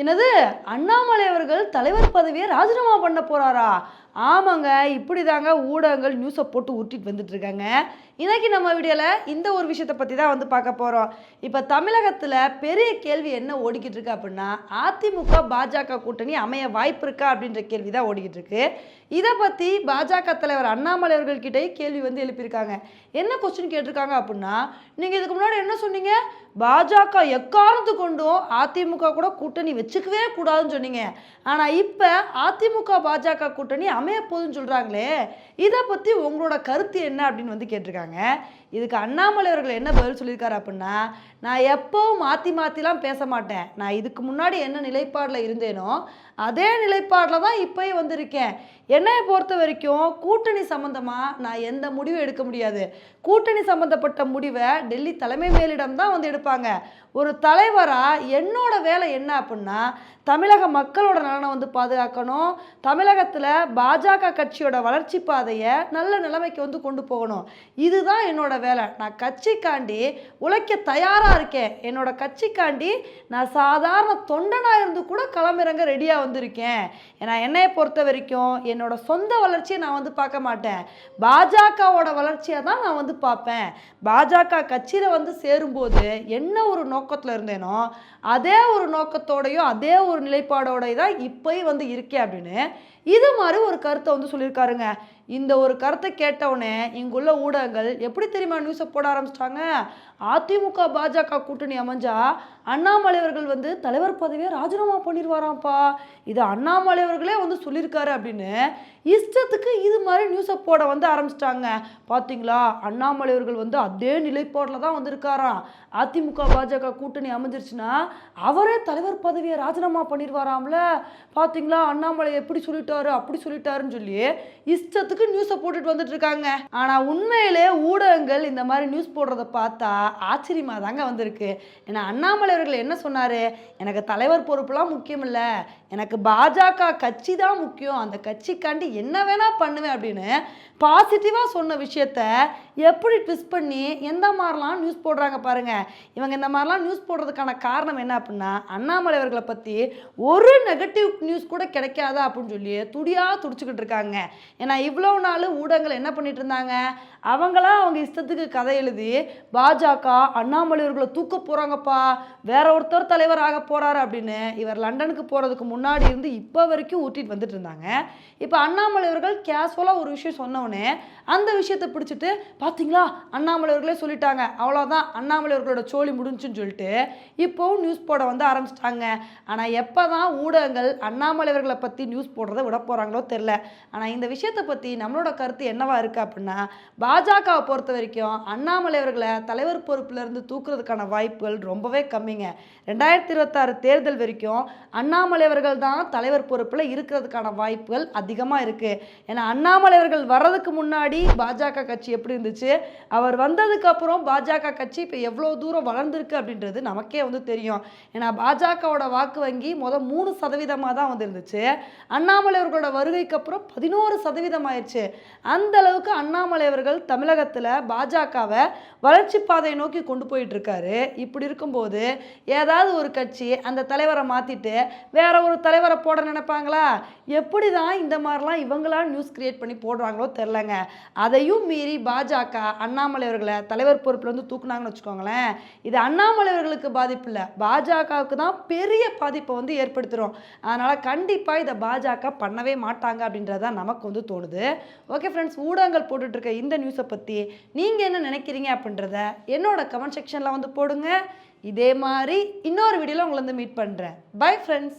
என்னது? அண்ணாமலை அவர்கள் தலைவர் பதவியை ராஜினாமா பண்ண போறாரா? ஆமாங்க இப்படி தாங்க ஊடகங்கள் நியூஸை போட்டு உருட்டிட்டு வந்துட்டு இருக்காங்க. இன்னைக்கு நம்ம வீடியோவில் இந்த ஒரு விஷயத்தை பற்றி தான் வந்து பார்க்க போகிறோம் இப்போ தமிழகத்தில் பெரிய கேள்வி என்ன ஓடிக்கிட்டு இருக்கு அப்படின்னா அதிமுக பாஜக கூட்டணி அமைய வாய்ப்பு இருக்கா அப்படின்ற கேள்வி தான் ஓடிக்கிட்டு இருக்கு. இதை பற்றி பாஜக தலைவர் அண்ணாமலை அவர்கள்கிட்டயே கேள்வி வந்து எழுப்பியிருக்காங்க. என்ன கொஸ்டின் கேட்டிருக்காங்க அப்படின்னா நீங்கள் இதுக்கு முன்னாடி என்ன சொன்னீங்க? பாஜக எக்காரணத்து கொண்டும் அதிமுக கூட கூட்டணி வச்சுக்கவே கூடாதுன்னு சொன்னீங்க. ஆனால் இப்போ அதிமுக பாஜக கூட்டணி அமைய போகுதுன்னு சொல்கிறாங்களே இதை பற்றி உங்களோட கருத்து என்ன அப்படின்னு வந்து கேட்டிருக்காங்க. இதுக்கு அண்ணாமலை அவர்கள் என்ன பதில் சொல்லியிருக்காரு அப்படின்னா நான் எப்போவும் மாற்றி மாற்றிலாம் பேச மாட்டேன். நான் இதுக்கு முன்னாடி என்ன நிலைப்பாடில் இருந்தேனோ அதே நிலைப்பாடில் தான் இப்போயும் வந்திருக்கேன். என்னையை பொறுத்த வரைக்கும் கூட்டணி சம்மந்தமாக நான் எந்த முடிவும் எடுக்க முடியாது. கூட்டணி சம்மந்தப்பட்ட முடிவை டெல்லி தலைமை மேலிடம் தான் வந்து எடுப்பாங்க. ஒரு தலைவராக என்னோட வேலை என்ன அப்படின்னா தமிழக மக்களோட நலனை வந்து பாதுகாக்கணும். தமிழகத்தில் பாஜக கட்சியோட வளர்ச்சி பாதையை நல்ல நிலைமைக்கு வந்து கொண்டு போகணும். இதுதான் என்னோட வேலை. நான் கட்சிக்காண்டி உழைக்க தயாராக இருக்கேன். என்னோட கட்சிக்காண்டி நான் சாதாரண தொண்டனாக இருந்து கூட களமிறங்க ரெடியாக வந்திருக்கேன். ஏன்னா என்னையை பொறுத்த வரைக்கும் என்னோட சொந்த வளர்ச்சியை நான் வந்து பார்க்க மாட்டேன். பாஜகவோட வளர்ச்சியை தான் நான் வந்து பார்ப்பேன். பாஜக கட்சியில் வந்து சேரும்போது என்ன ஒரு நோக்கத்தில் இருந்தேனோ அதே ஒரு நோக்கத்தோடையும் அதே ஒரு நிலைப்பாடோடய தான் இப்போயும் வந்து இருக்கேன் அப்படின்னு இது மாதிரி ஒரு கருத்தை வந்து சொல்லியிருக்காருங்க. இந்த ஒரு கருத்தை கேட்டவுடனே இங்குள்ள ஊடகங்கள் எப்படி தெரியுமா நியூஸை போட ஆரம்பிச்சிட்டாங்க? அதிமுக பாஜக கூட்டணி அமைஞ்சா அண்ணாமலை அவர்கள் வந்து தலைவர் பதவியை ராஜினாமா பண்ணிடுவாராம்ப்பா இது அண்ணாமலை அவர்களே வந்து சொல்லியிருக்காரு அப்படின்னு இஷ்டத்துக்கு இது மாதிரி நியூஸை போட வந்து ஆரம்பிச்சிட்டாங்க. பார்த்தீங்களா அண்ணாமலை அவர்கள் வந்து அதே நிலைப்பாட்டில் தான் வந்திருக்காராம். அதிமுக பாஜக கூட்டணி அமைஞ்சிருச்சுன்னா அவரே தலைவர் பதவியை ராஜினாமா பண்ணிடுவாராம்ல பார்த்தீங்களா அண்ணாமலை எப்படி சொல்லிட்டாரு? அப்படி சொல்லிட்டாருன்னு சொல்லி இஷ்டத்துக்கு நியூஸை போட்டுட்டு வந்துட்டு இருக்காங்க. ஆனால் உண்மையிலே ஊடகங்கள் இந்த மாதிரி நியூஸ் போடுறத பார்த்தா ஆச்சரியமா தாங்க வந்திருக்கு. ஏன்னா அண்ணாமலை அவர்கள் என்ன சொன்னாரு? எனக்கு தலைவர் பொறுப்புலாம் முக்கியம் இல்லை எனக்கு பாஜக கட்சி தான் முக்கியம். அந்த கட்சிக்காண்டி என்ன வேணா பண்ணுவேன் அப்படின்னு பாசிட்டிவாக சொன்ன விஷயத்த எப்படி ட்விஸ்ட் பண்ணி எந்த மாதிரிலாம் நியூஸ் போடுறாங்க பாருங்க. இவங்க இந்த மாதிரிலாம் நியூஸ் போடுறதுக்கான காரணம் என்ன அப்படின்னா அண்ணாமலை அவர்களை பற்றி ஒரு நெகட்டிவ் நியூஸ் கூட கிடைக்காதா அப்படின்னு சொல்லி துடியாக துடிச்சுக்கிட்டு இருக்காங்க. ஏன்னா இவ்வளோ நாள் ஊடகங்கள் என்ன பண்ணிட்டு இருந்தாங்க? அவங்களாம் அவங்க இஷ்டத்துக்கு கதை எழுதி பாஜக அண்ணாமலை அவர்களை தூக்க போகிறாங்கப்பா வேற ஒருத்தர் தலைவர் ஆக போகிறாரு அப்படின்னு இவர் லண்டனுக்கு போகிறதுக்கு முன்னாடி இருந்து இப்போ வரைக்கும் ஊட்டிட்டு வந்துட்டு இருந்தாங்க. இப்போ அண்ணாமலை அவர்கள் கேஷுவலாக ஒரு விஷயம் சொன்னோடனே அந்த விஷயத்தை பிடிச்சிட்டு பார்த்தீங்களா அண்ணாமலை அவர்களே சொல்லிட்டாங்க. அவ்வளோதான் அண்ணாமலை அவர்களோட சோழி முடிஞ்சுன்னு சொல்லிட்டு இப்போவும் நியூஸ் போட வந்து ஆரம்பிச்சிட்டாங்க. ஆனால் எப்போ தான் ஊடகங்கள் அண்ணாமலை அவர்களை பற்றி நியூஸ் போடுறத விட போகிறாங்களோ தெரில ஆனால் இந்த விஷயத்தை பற்றி நம்மளோட கருத்து என்னவா இருக்குது அப்படின்னா பாஜகவை பொறுத்த வரைக்கும் அண்ணாமலை அவர்களை தலைவர் பொறுப்பிலிருந்து தூக்குறதுக்கான வாய்ப்புகள் ரொம்பவே கம்மிங்க. ரெண்டாயிரத்தி இருபத்தாறு தேர்தல் வரைக்கும் அண்ணாமலை அவர்கள் தான் தலைவர் பொறுப்பில் இருக்கிறதுக்கான வாய்ப்புகள் அதிகமாக இருக்குது ஏன்னா அண்ணாமலை அவர்கள் வர்றதுக்கு முன்னாடி பாஜக கட்சி எப்படி இருந்துச்சு? அவர் வந்ததுக்கப்புறம் பாஜக கட்சி இப்போ எவ்வளோ தூரம் வளர்ந்துருக்கு அப்படின்றது நமக்கே வந்து தெரியும். ஏன்னா பாஜகவோட வாக்கு வங்கி மொதல் மூணு சதவீதமாக தான் வந்து இருந்துச்சு அண்ணாமலை அவர்களோட வருகைக்கு அப்புறம் பதினோரு சதவீதம் ஆயிடுச்சு. அந்த அளவுக்கு அண்ணாமலை அவர்கள் தமிழகத்தில் பாஜகவை வளர்ச்சி பாதையை நோக்கி கொண்டு போயிட்டு இருக்காரு. இப்படி இருக்கும்போது ஏதாவது ஒரு கட்சி அந்த தலைவரை மாற்றிட்டு வேற ஒரு தலைவரை போட நினைப்பாங்களா? எப்படி தான் இந்த மாதிரிலாம் இவங்களாம் நியூஸ் கிரியேட் பண்ணி போடுறாங்களோ தெரிலங்க அதையும் மீறி பாஜக அண்ணாமலை அவர்களை தலைவர் பொறுப்பில் வந்து தூக்குனாங்கன்னு வச்சுக்கோங்களேன். இது அண்ணாமலை அவர்களுக்கு பாதிப்பு இல்லை. பாஜகவுக்கு தான் பெரிய பாதிப்பை வந்து ஏற்படுத்துகிறோம் அதனால் கண்டிப்பாக இதை பாஜக பண்ணவே மாட்டாங்க அப்படின்றது தான் நமக்கு வந்து தோணுது. ஓகே ஃப்ரெண்ட்ஸ் ஊடகங்கள் போட்டுட்டு இருக்க இந்த நியூஸை பற்றி நீங்கள் என்ன நினைக்கிறீங்க அப்படின்றத என்னோட கமெண்ட் செக்ஷனில் வந்து போடுங்க. இதே மாதிரி இன்னொரு வீடியோவில் உங்களை வந்து மீட் பண்ணுறேன் பை ஃப்ரெண்ட்ஸ்